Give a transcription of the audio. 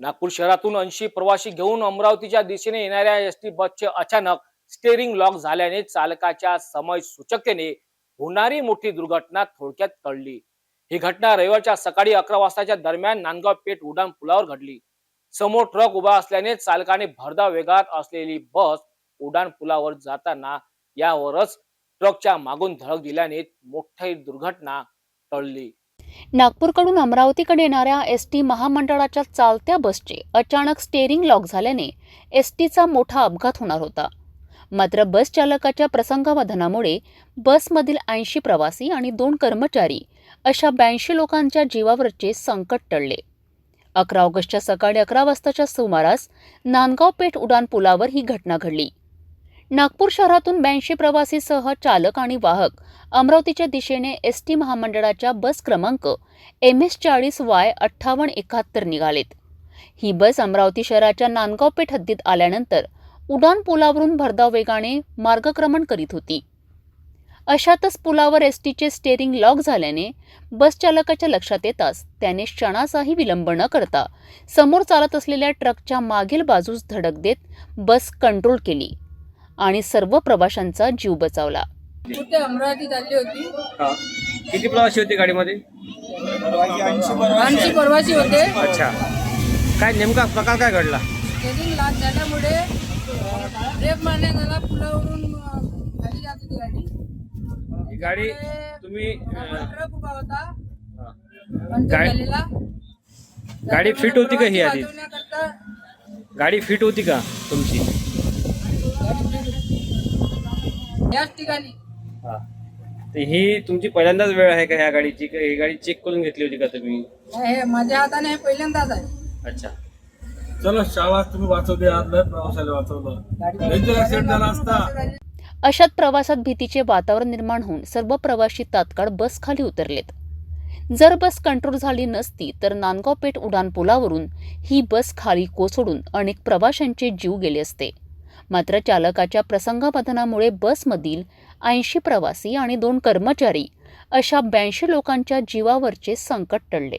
नागपूर शहरातून ऐंशी प्रवासी घेऊन अमरावतीच्या दिशेने येणाऱ्या एस टी बसचे अचानक स्टेअरिंग लॉक झाल्याने चालकाच्या समय सूचकतेने होणारी मोठी दुर्घटना थोडक्यात टळली. ही घटना रविवारच्या सकाळी अकरा वाजताच्या दरम्यान नांदगाव पेठ उड्डाण पुलावर घडली. समोर ट्रक उभा असल्याने चालकाने भरधाव वेगात असलेली बस उड्डाण पुलावर जाताना यावरच ट्रकच्या मागून धडक दिल्याने मोठी दुर्घटना टळली. नागपूरकडून अमरावतीकडे येणाऱ्या एस टी महामंडळाच्या चालत्या बसचे अचानक स्टेअरिंग लॉक झाल्याने एस टीचा मोठा अपघात होणार होता. मात्र बस चालकाच्या प्रसंगावधानामुळे बसमधील ऐंशी प्रवासी आणि दोन कर्मचारी अशा ब्याऐंशी लोकांच्या जीवावरचे संकट टळले. अकरा ऑगस्टच्या सकाळी अकरा वाजताच्या सुमारास नांदगाव पेठ उड्डाण पुलावर ही घटना घडली. नागपूर शहरातून ब्याऐंशी प्रवासीसह चालक आणि वाहक अमरावतीच्या दिशेने एस टी महामंडळाच्या बस क्रमांक एम एस चाळीस वाय अठ्ठावन्न एकाहत्तर निघालेत. ही बस अमरावती शहराच्या नांदगाव पेठ हद्दीत आल्यानंतर उडान पुलावरून भरधाव वेगाने मार्गक्रमण करीत होती. अशातच पुलावर एस टीचे स्टेअरिंग लॉक झाल्याने बस चालकाच्या लक्षात येताच त्याने क्षणाचाही विलंब न करता समोर चालत असलेल्या ट्रकच्या मागील बाजूस धडक देत बस कंट्रोल केली. आणि सर्व प्रवाशांचा जीव बचावला. कुठे अमरावतीत आली होती? किती प्रवासी होते गाडीमध्ये? आमची होते. अच्छा. काय नेमका प्रकार काय घडला? स्टेरिंग लाच झाल्यामुळे ब्रेक मारण्यात आला पुलावरून अं, खाली जात होती गाडी. ही गाडी तुम्ही ट्रक उभा होता. गाडी- झालेला. गाडी fit होती का ही आधी? वाचवण्याकरता गाडी फिट होती का तुमची? याच ठिकाणी. तर ही तुमची पहिल्यांदाच वेळ आहे का ह्या गाडीची का ही गाडी चेक करून घेतली होती का तुम्ही? हे माझ्या हाताने हे पहिल्यांदाच आहे. अच्छा. चलो शाबास तुम्ही वाचवते आज लय प्रवासाला वाचवलं. झाला असता. अशात प्रवासात भीतीचे वातावरण निर्माण होऊन सर्व प्रवासी तात्काळ बस खाली उतरलेत. जर बस कंट्रोल झाली नसती तर नांदगाव पेठ उड्डाण पुलावरून ही बस खाली कोसळून अनेक प्रवाशांचे जीव गेले असते. मात्र चालकाच्या प्रसंगापतनामुळे बसमधील ऐंशी प्रवासी आणि दोन कर्मचारी अशा ब्याऐंशी लोकांच्या जीवावरचे संकट टळले.